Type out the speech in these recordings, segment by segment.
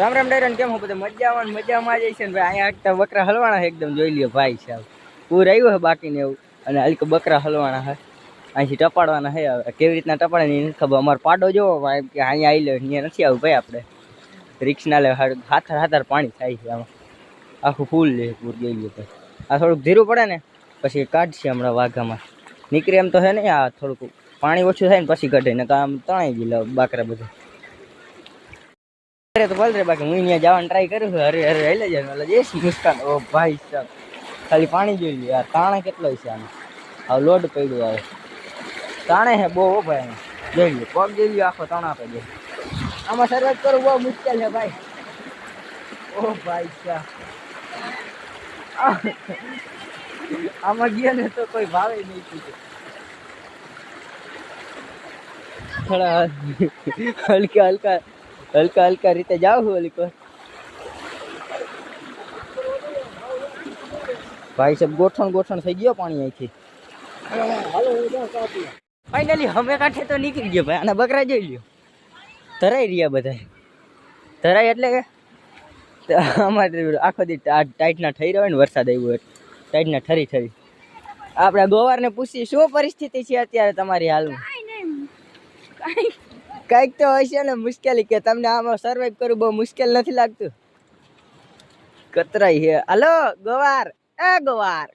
રામ રામ ડાયરન કેમ હો બધા મજામાં મજામાં જ છે ને ભાઈ, અહીંયા આટલા બકરા હલવાના એકદમ, જોઈ લ્યો ભાઈ સાહેબ પૂર આવ્યું છે બાકીને એવું, અને હાલ બકરા હલવાના છે. અહીંથી ટપાડવાના છે, હવે કેવી રીતના ટપાડે નહીં ખબર. અમારો પાડો જોવો ભાઈ કે અહીંયા આવી લે અહીંયા નથી આવું ભાઈ આપણે. રિક્ષના લે હાથર હાથર પાણી થાય છે આમાં. આખું ફૂલ લે પૂર, જોઈ લ્યો ભાઈ આ થોડુંક ધીરું પડે ને, પછી કાઢશે હમણાં વાઘામાં. નીકળે એમ તો છે ને, આ થોડુંક પાણી ઓછું થાય ને, પછી કાઢે ને કામ તણાઈ ગયેલા બાકરા બધા. અરે તો બોલ રે બાકી હું અહીંયા જવાનું ટ્રાય કરું છું. અરે અરે હેલે જાય. એટલે જઈશ મુસ્કાન. ઓ ભાઈ સાહેબ ખાલી પાણી જોઈ લ્યો. યાર તાણે કેટલો છે આને? હવે લોડ પડ્યું આવે તાણે હે બહુ હો ભાઈ આને. જોઈ લ્યો. પગ જોઈ લ્યો આખો તાણા આપે જાય આમાં સર્વાઈવ કરવું બહુ મુશ્કેલ છે ભાઈ. ઓ ભાઈ સાહેબ આ- આમાં ગયા ને તો કોઈ ભાવે નહીં કીધું થોડા હલકા હલકા. હલકા હલકા રીતે જાવ છું ઓલી પર. ભાઈ સાહેબ ગોઠણ ગોઠણ થઈ ગયો પાણી અહીંથી. ફાઇનલી અમે કાંઠે તો નીકળી ગયો ભાઈ, આના બકરા જોઈ લ્યો. ધરાઈ રહ્યા બધા. ધરાઈ એટલે કે અમારે આખો દી ટાઈટના ઠરી રહ્યો ને વરસાદ આવ્યો એટલે ટાઈટના ઠરી ઠરી. આપણે ગોવારને પૂછી શું પરિસ્થિતિ છે અત્યારે તમારી હાલમાં? કંઈક તો હશે ને મુશ્કેલી કે તમને આમાં સર્વાઈવ કરવું બહુ મુશ્કેલ નથી લાગતું. કતરાઈ હે. હલો, ગવાર. એ ગવાર.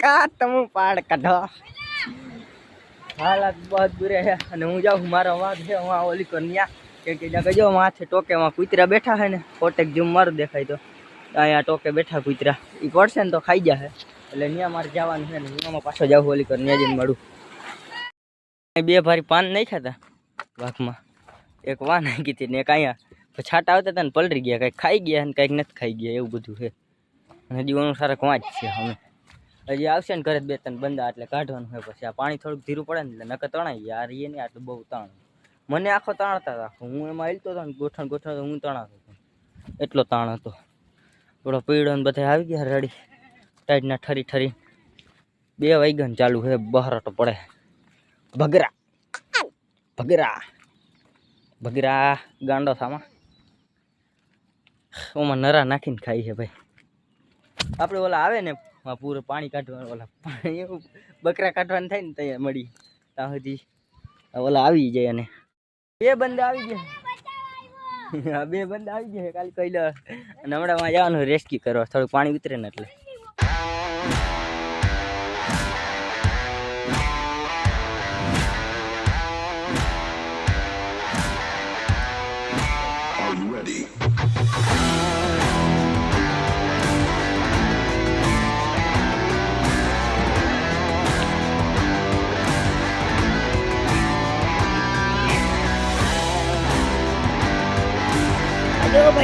કા તમે પાડ કાઢો. હાલત બહુ બુરે હે. અને હું જાઉં, મારો વાઘ છે હું ઓલી કન્યા. કે કે કહેજો માથે ટોકેમાં કૂતરા બેઠા છે ને, કોટેક જેમ મારું દેખાય તો. અહીંયા ટોકે બેઠા કૂતરા. એ પડશે ને તો ખાઈ જશે એટલે ત્યાં મારે જવાનું છે ને, હું આમાં પાછો જાઉં, ઓલી કન્યા જઈને મળું. બે ભારી પાન નહીં ખાતા? વાઘમાં. એક વા નાખી હતી ને એક અહીંયા છાંટા આવતા હતા ને પલરી ગયા કંઈક ખાઈ ગયા ને કંઈક નથી ખાઈ ગયા, એવું બધું છે. અને હજી ઓનું સારા વાંચ છે અમે. હજી આવશે ને ઘરે બે ત્રણ બંદા, એટલે કાઢવાનું હોય પછી. આ પાણી થોડુંક ધીરું પડે ને એટલે નકર તણાઈ ગયા આ રીએ ને આટલું બહુ તાણ મને આખો તાણતા રાખો હું એમાં હેલતો હતો ને, ગોઠણ ગોઠણ હું તણાતો હતો. એટલો તાણ હતો. થોડો પીળો ને બધા આવી ગયા રેડી. ટાઈટના ઠરી ઠરી. બે વાગ્યા ચાલુ છે, બહાર પડે. ભગરા. ભગરા. ભગરા ગાંડો થામાં. ઓમાં નરા નાખીને ખાઈ છે ભાઈ. આપણે ઓલા આવે ને પૂરું પાણી કાઢવાનું ઓલા પાણી એવું બકરા કાઢવાનું થાય ને ત્યાં મળી. ત્યાં સુધી ઓલા આવી જાય અને બે બંદા આવી ગયા. હા બે બંદા આવી ગયા કાલે લો અને હમણાં માં જવાનું રેસ્ક્યુ કરવા થોડું પાણી ઉતરે ને એટલે.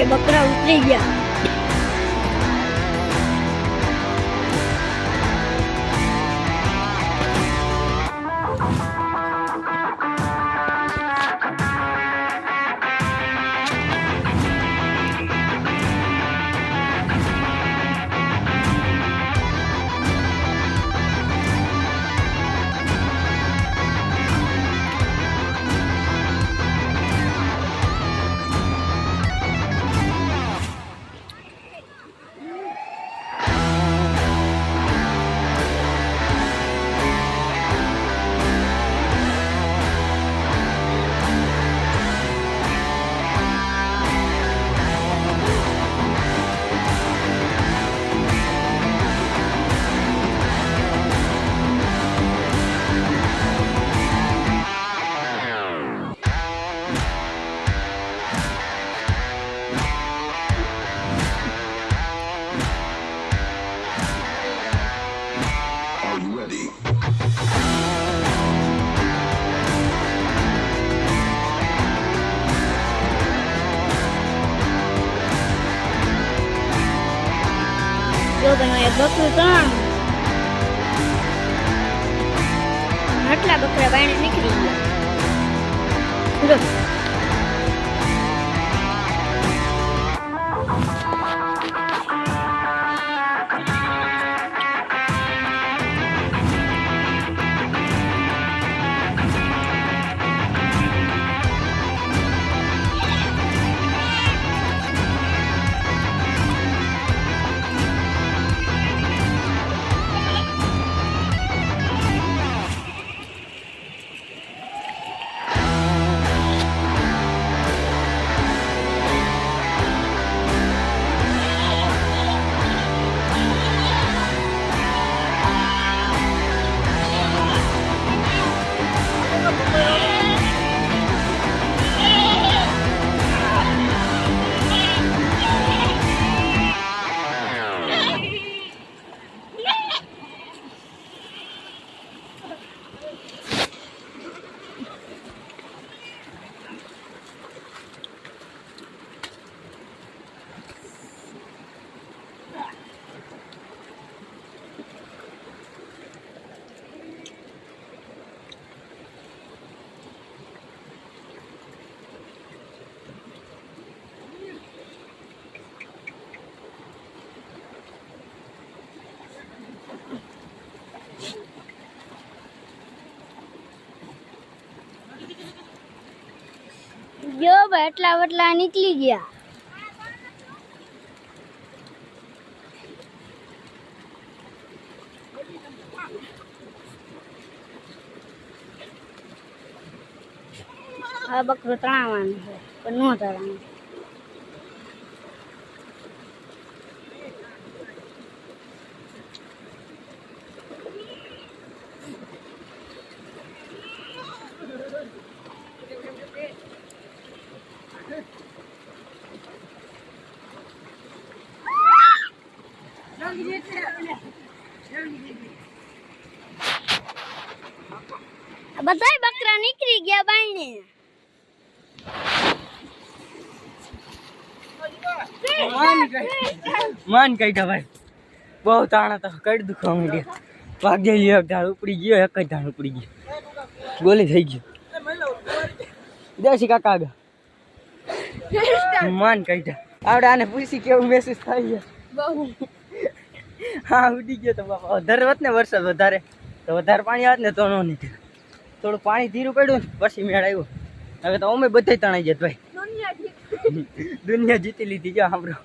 બકરા ઉતરી ગયા જો ભાઈ એક બકરું ત્રણ આટલા બકરા બાયણે નીકળી ગયા. એટલા વટલા નીકળી ગયા. હવે બકરું તણાવવાનું છે પણ ન તણાવવાનું. આ બધાય બકરા નીકળી ગયા બાઈને માન કાઢ્યા ભાઈ. બહુ તાણા તો કઈ દુખવા માંડ્યા લ્યો, એક ધાણ ઉપડી ગયો, એક જ ધાણ ઉપડી ગયો. ગોલી થઈ ગયો. દેશી કાકા આગળ. માન કાઢ્યા. આવડે આને પૂછી કેવું મેસેજ થાય છે. હા, ઉડી ગયો તો બાપા. વધારે વત ને વરસાદ વધારે. તો વધારે પાણી આવે ને તો નો નીકળે. થોડું પાણી ધીરું પડ્યું ને, પછી મેળ આવ્યો. હવે તો અમે બધા તણાઈ જત ભાઈ. દુનિયા જીતી લીધી, જો આપણો.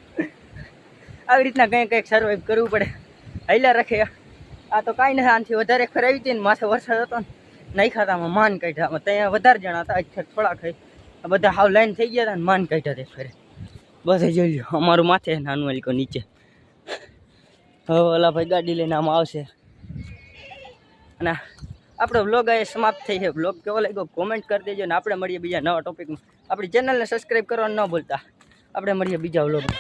આવી રીતના કંઈક કંઈક સર્વાઈવ કરવું પડે. હૈલા રાખે. આ તો કાંઈ નથી, આનાથી વધારે ખરાવી હતી ને, માથે વરસાદ હતો ને નહીં ખાતામાં માન કાઢ્યા ત્યાં વધારે જણા હતા, એક થોડા ખાઈ બધા હાવ લાઈન થઈ ગયા હતા ને, માન કાઢ્યા તે ફરે. બધે જોઈ લો અમારું માથે નાનું હલકો નીચે. ઓલા ભાઈ ગાડી લઈને આમાં આવશે. અને આપણો બ્લોગ એ સમાપ્ત થઈ છે બ્લોગ કેવો લાગ્યો કોમેન્ટ કરી દેજો ને આપણે મળીએ બીજા નવા ટોપિકમાં આપણી ચેનલને સબસ્ક્રાઈબ કરવાનું ન ભૂલતા. આપણે મળીએ બીજા બ્લોગમાં